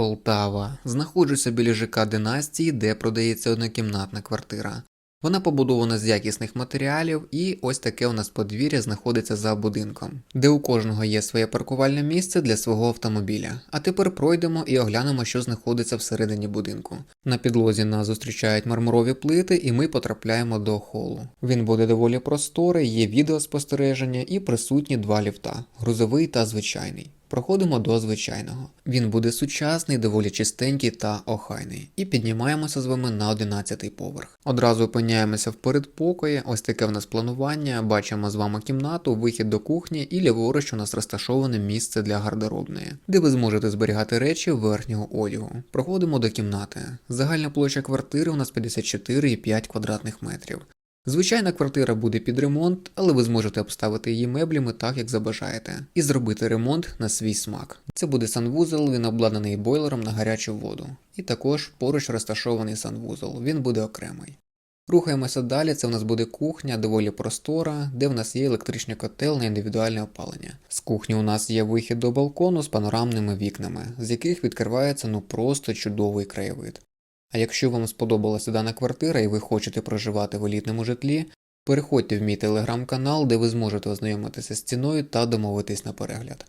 Полтава. Знаходжуся біля ЖК Династії, де продається однокімнатна квартира. Вона побудована з якісних матеріалів, і ось таке у нас подвір'я знаходиться за будинком, де у кожного є своє паркувальне місце для свого автомобіля. А тепер пройдемо і оглянемо, що знаходиться всередині будинку. На підлозі нас зустрічають мармурові плити, і ми потрапляємо до холу. Він буде доволі просторий, є відеоспостереження і присутні два ліфта грузовий та звичайний. Проходимо до звичайного. Він буде сучасний, доволі чистенький та охайний. І піднімаємося з вами на 11 поверх. Одразу опиняємося в передпокої, ось таке в нас планування. Бачимо з вами кімнату, вихід до кухні і ліворуч у нас розташоване місце для гардеробної, де ви зможете зберігати речі верхнього одягу. Проходимо до кімнати. Загальна площа квартири у нас 54,5 квадратних метрів. Звичайна квартира буде під ремонт, але ви зможете обставити її меблями так, як забажаєте, і зробити ремонт на свій смак. Це буде санвузол, він обладнаний бойлером на гарячу воду. І також поруч розташований санвузол, він буде окремий. Рухаємося далі, це в нас буде кухня, доволі простора, де в нас є електричний котел на індивідуальне опалення. З кухні у нас є вихід до балкону з панорамними вікнами, з яких відкривається ну просто чудовий краєвид. А якщо вам сподобалася дана квартира і ви хочете проживати в елітному житлі, переходьте в мій телеграм-канал, де ви зможете ознайомитися з ціною та домовитись на перегляд.